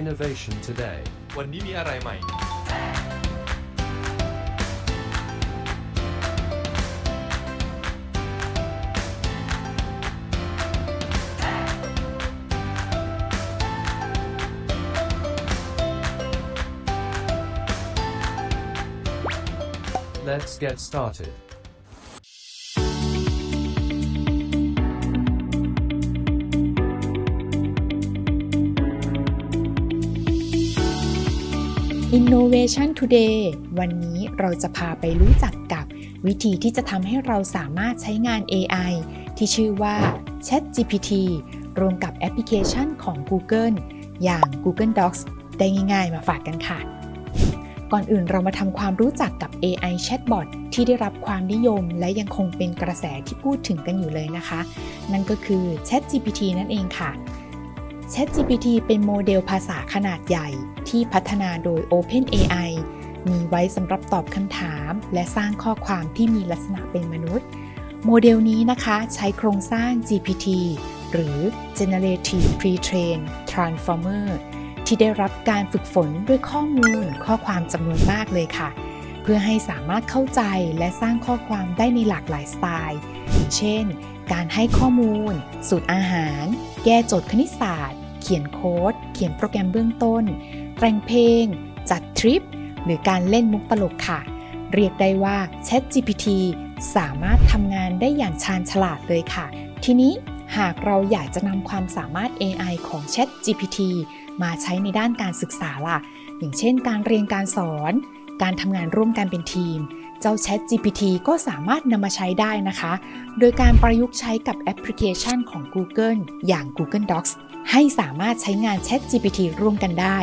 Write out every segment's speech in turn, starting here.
innovation today? วันนี้มีอะไรใหม่ Let's get started. Innovation Today วันนี้เราจะพาไปรู้จักกับวิธีที่จะทำให้เราสามารถใช้งาน AI ที่ชื่อว่า ChatGPT รวมกับแอปพลิเคชันของ Google อย่าง Google Docs ได้ง่ายๆ มาฝากกันค่ะ ก่อนอื่นเรามาทำความรู้จักกับ AI Chatbot ที่ได้รับความนิยมและยังคงเป็นกระแสที่พูดถึงกันอยู่เลยนะคะ นั่นก็คือ ChatGPT นั่นเองค่ะ ChatGPT เป็นโมเดลภาษาขนาดใหญ่ที่พัฒนาโดย OpenAI มีไว้สำหรับตอบคำถาม และสร้างข้อความที่มีลักษณะเป็นมนุษย์ โมเดลนี้นะคะใช้โครงสร้าง GPT หรือ Generative Pre-trained Transformer ที่ได้รับการฝึกฝนด้วยข้อมูลข้อความจำนวนมากเลยค่ะ เพื่อให้สามารถเข้าใจและสร้างข้อความได้ในหลากหลายสไตล์ เช่น การให้ข้อมูล สูตรอาหาร แก้โจทย์คณิตศาสตร์ เขียนโค้ด เขียนโปรแกรมเบื้องต้น แต่งเพลง จัดทริป หรือการเล่นมุกตลกค่ะ เรียกได้ว่า ChatGPT สามารถทำงานได้อย่างชาญฉลาดเลยค่ะ ทีนี้หากเราอยากจะนำความสามารถ AI ของ ChatGPT มาใช้ในด้านการศึกษาล่ะ อย่างเช่น การเรียนการสอน การทำงานร่วมกันเป็นทีม เจ้า Chat GPT ก็สามารถนำมาใช้ได้นะคะ โดยการประยุกต์ใช้กับแอปพลิเคชันของ Google อย่าง Google Docs ให้สามารถใช้งาน Chat GPT ร่วมกันได้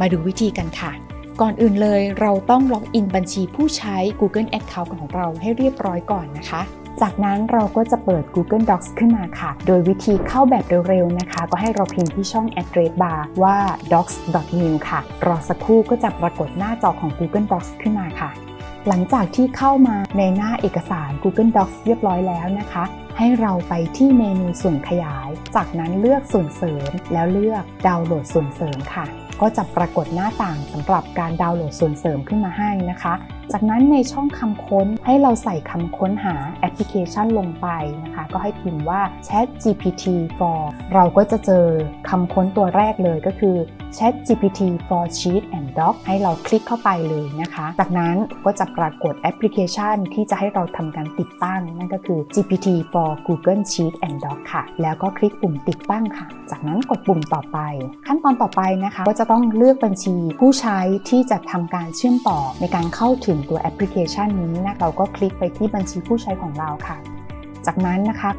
มาดูวิธีกันค่ะ ก่อนอื่นเลยเราต้องล็อกอินบัญชีผู้ใช้ Google Account ของเราให้เรียบร้อยก่อนนะคะจากนั้นเราก็จะเปิด Google Docs ขึ้นมาค่ะ โดยวิธีเข้าแบบเร็วๆนะคะ ก็ให้เราพิมพ์ที่ช่อง address bar ว่า docs.new ค่ะ รอสักครู่ก็จะปรากฏหน้าจอของ Google Docs ขึ้นมาค่ะ หลังจากที่เข้ามาในหน้าเอกสาร Google Docs เรียบร้อยแล้วนะคะ ให้เราไปที่เมนูส่วนขยาย จากนั้นเลือกส่วนเสริม แล้วเลือกดาวน์โหลดส่วนเสริมค่ะ ก็จะปรากฏหน้าต่างสำหรับการดาวน์โหลดส่วนเสริมขึ้นมาให้นะคะ จากนั้นในช่องคำค้นให้เราใส่คำค้นหาแอปพลิเคชันลงไปนะคะ ก็ให้พิมพ์ว่า Chat GPT for เราก็จะเจอคำค้นตัวแรกเลยก็คือ Chat GPT for Sheet and Doc ให้เราคลิกเข้าไปเลยนะคะ จากนั้นก็จะปรากฏแอปพลิเคชันที่จะให้เราทำการติดตั้ง นั่นก็คือ GPT for Google Sheet and Doc ค่ะ แล้วก็คลิกปุ่มติดตั้งค่ะ จากนั้นกดปุ่มต่อไป ขั้นตอนต่อไปนะคะ ก็จะต้องเลือกบัญชีผู้ใช้ที่จะทำการเชื่อมต่อในการเข้าถึงตัวแอปพลิเคชันนี้นะเราก็คลิกไปที่บัญชีผู้ใช้ของเราค่ะ จากนั้นนะคะ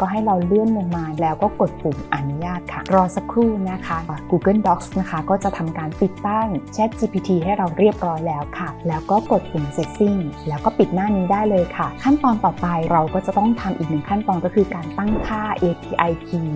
ก็ให้เราเลื่อนลงมาแล้วก็กดปุ่มอนุญาตค่ะ รอสักครู่นะคะ Google Docs นะคะก็จะทำการติดตั้ง Chat GPT ให้เราเรียบร้อยแล้วค่ะ แล้วก็กดปุ่ม Setting แล้วก็ปิดหน้านี้ได้เลยค่ะ ขั้นตอนต่อไปเราก็จะต้องทำอีกหนึ่งขั้นตอนก็คือการตั้งค่า API key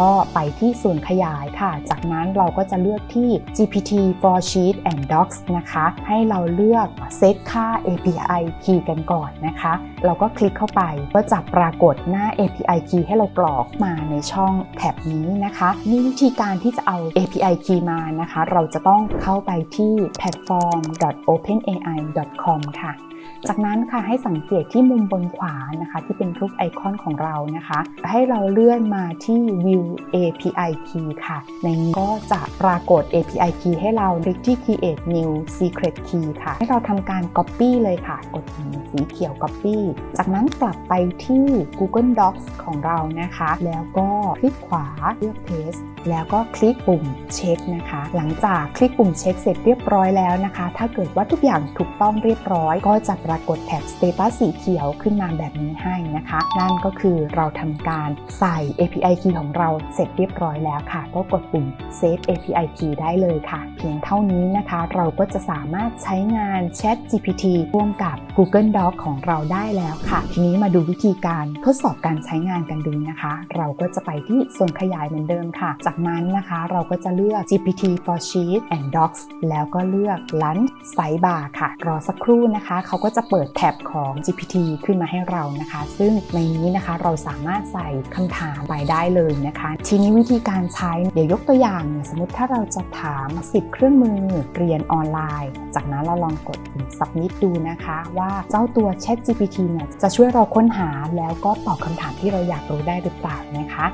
ก็ไปที่ส่วนขยายค่ะ จากนั้นเราก็จะเลือกที่ GPT for Sheet and Docs นะคะ ให้เราเลือกเซตค่า API key กันก่อนนะคะ เราก็คลิกเข้าไปก็จะปรากฏหน้า API key ให้เรากรอกมาในช่องแท็บนี้นะคะนี่วิธีการที่จะเอา API key มานะคะ เราจะต้องเข้าไปที่ platform.openai.com ค่ะ จากนั้นค่ะให้สังเกตที่มุมบนขวานะคะ ที่เป็นรูปไอคอนของเรานะคะ ให้เราเลื่อนมาที่ View API Key ค่ะ ในนี้ก็จะปรากฏ API Key ให้เราคลิกที่ Create New Secret Key ค่ะ ให้เราทำการ Copy เลยค่ะ กดสีเขียว Copy จากนั้นกลับไปที่ Google Docs ของเรานะคะ แล้วก็คลิกขวาเลือก Paste แล้วก็คลิกปุ่มเช็คนะคะ หลังจากคลิกปุ่มเช็คเสร็จเรียบร้อยแล้วนะคะ ถ้าเกิดว่าทุกอย่างถูกต้องเรียบร้อยก็จะรากฏแท็บ Status สีเขียวขึ้นมาแบบนี้ให้นะคะ นั่นก็คือเราทำการใส่ API key ของเราเสร็จเรียบร้อยแล้วค่ะ ก็กดปุ่ม Save API key ได้เลยค่ะ เพียงเท่านี้นะคะ เราก็จะสามารถใช้งาน Chat GPT ร่วมกับ Google Doc ของเราได้แล้วค่ะ ทีนี้มาดูวิธีการทดสอบการใช้งานกันดูนะคะ เราก็จะไปที่ส่วนขยายเหมือนเดิมค่ะ จากนั้นนะคะเราก็จะเลือก GPT for Sheet and Docs แล้วก็เลือก Lunch Sidebar ค่ะ รอสักครู่นะคะ เขาก็จะจะเปิดแท็บของ GPT ขึ้นมาให้เรานะคะ ซึ่งในนี้นะคะเราสามารถใส่คำถามไปได้เลยนะคะ ทีนี้วิธีการใช้เดี๋ยวยกตัวอย่างเนี่ยสมมติถ้าเราจะถาม 10 เครื่องมือเรียนออนไลน์ จากนั้นเราลองกดปุ่ม submit ดูนะคะ ว่าเจ้าตัว Chat GPT เนี่ยจะช่วยเราค้นหาแล้วก็ตอบคำถามที่เราอยากรู้ได้หรือเปล่านะคะ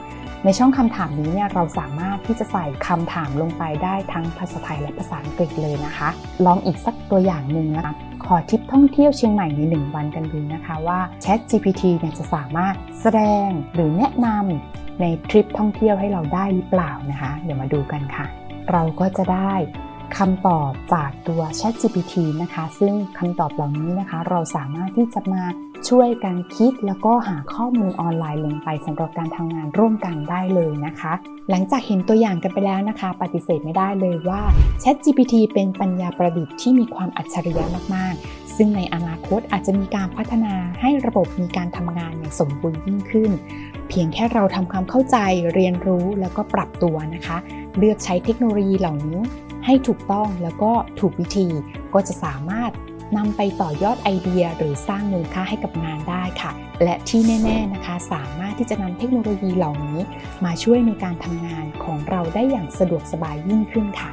ในช่องคำถามนี้เนี่ยเราสามารถที่จะใส่คำถามลงไปได้ทั้งภาษาไทยและภาษาอังกฤษเลยนะคะ ลองอีกสักตัวอย่างหนึ่งนะคะขอทิปท่องเที่ยวเชียงใหม่ใน 1 วันกันดูนะคะว่า Chat GPT เนี่ยจะสามารถแสดงหรือแนะนำในทริปท่องเที่ยวให้เราได้หรือเปล่านะคะ เดี๋ยวมาดูกันค่ะ เราก็จะได้ คำตอบจากตัว Chat GPT นะคะ ซึ่งคำตอบเหล่านี้นะคะ เราสามารถที่จะมาช่วยกันคิดแล้วก็หาข้อมูลออนไลน์ลงไปสำหรับการทำงานร่วมกันได้เลยนะคะ หลังจากเห็นตัวอย่างกันไปแล้วนะคะ ปฏิเสธไม่ได้เลยว่า Chat GPT เป็นปัญญาประดิษฐ์ที่มีความอัจฉริยะมาก ๆ ซึ่งในอนาคตอาจจะมีการพัฒนาให้ระบบมีการทำงานอย่างสมบูรณ์ยิ่งขึ้น เพียงแค่เราทำความเข้าใจเรียนรู้แล้วก็ปรับตัวนะคะ เลือกใช้เทคโนโลยีเหล่านี้ ให้ถูกต้องแล้วก็ถูกวิธีก็จะสามารถนำไปต่อยอดไอเดียหรือสร้างมูลค่าให้กับงานได้ค่ะ และที่แน่ๆนะคะ สามารถที่จะนำเทคโนโลยีเหล่านี้ มาช่วยในการทำงานของเราได้อย่างสะดวกสบายยิ่งขึ้นค่ะ